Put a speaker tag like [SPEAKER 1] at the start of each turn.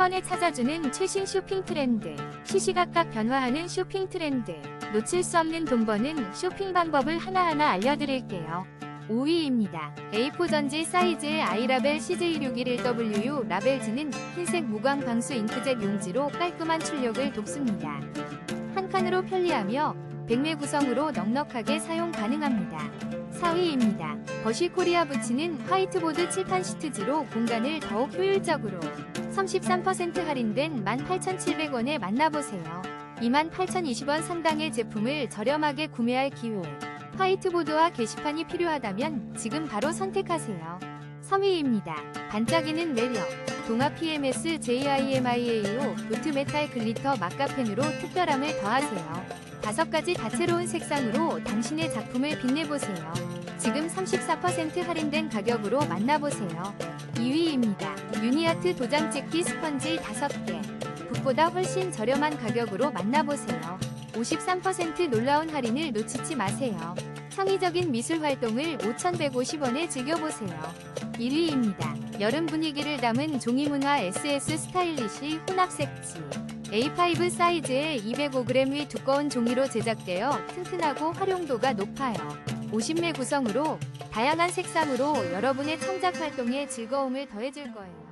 [SPEAKER 1] 번에 찾아주는 최신 쇼핑 트렌드. 시시각각 변화하는 쇼핑 트렌드. 놓칠 수 없는 돈 버는 쇼핑 방법을 하나하나 알려드릴게요. 5위입니다. A4 전지 사이즈의 아이라벨 CJ611WU 라벨지는 흰색 무광 방수 잉크젯 용지로 깔끔한 출력을 돕습니다. 한 칸으로 편리하며 백매 구성으로 넉넉하게 사용 가능합니다. 4위입니다. 버쉬 코리아 부츠는 화이트보드 칠판 시트지로 공간을 더욱 효율적으로 33% 할인된 18,700원에 만나보세요. 28,020원 상당의 제품을 저렴하게 구매할 기회. 화이트보드와 게시판이 필요하다면 지금 바로 선택하세요. 3위입니다. 반짝이는 매력. 동아 PMS JIMIAO 도트 메탈 글리터 마카펜으로 특별함을 더하세요. 다섯 가지 다채로운 색상으로 당신의 작품을 빛내보세요. 지금 34% 할인된 가격으로 만나보세요. 2위입니다. 유니아트 도장 찍기 스펀지 5개. 북보다 훨씬 저렴한 가격으로 만나보세요. 53% 놀라운 할인을 놓치지 마세요. 창의적인 미술 활동을 5,150원에 즐겨보세요. 1위입니다. 여름 분위기를 담은 종이문화 SS 스타일리시 혼합색지. A5 사이즈의 205g 위 두꺼운 종이로 제작되어 튼튼하고 활용도가 높아요. 50매 구성으로 다양한 색상으로 여러분의 창작 활동에 즐거움을 더해줄 거예요.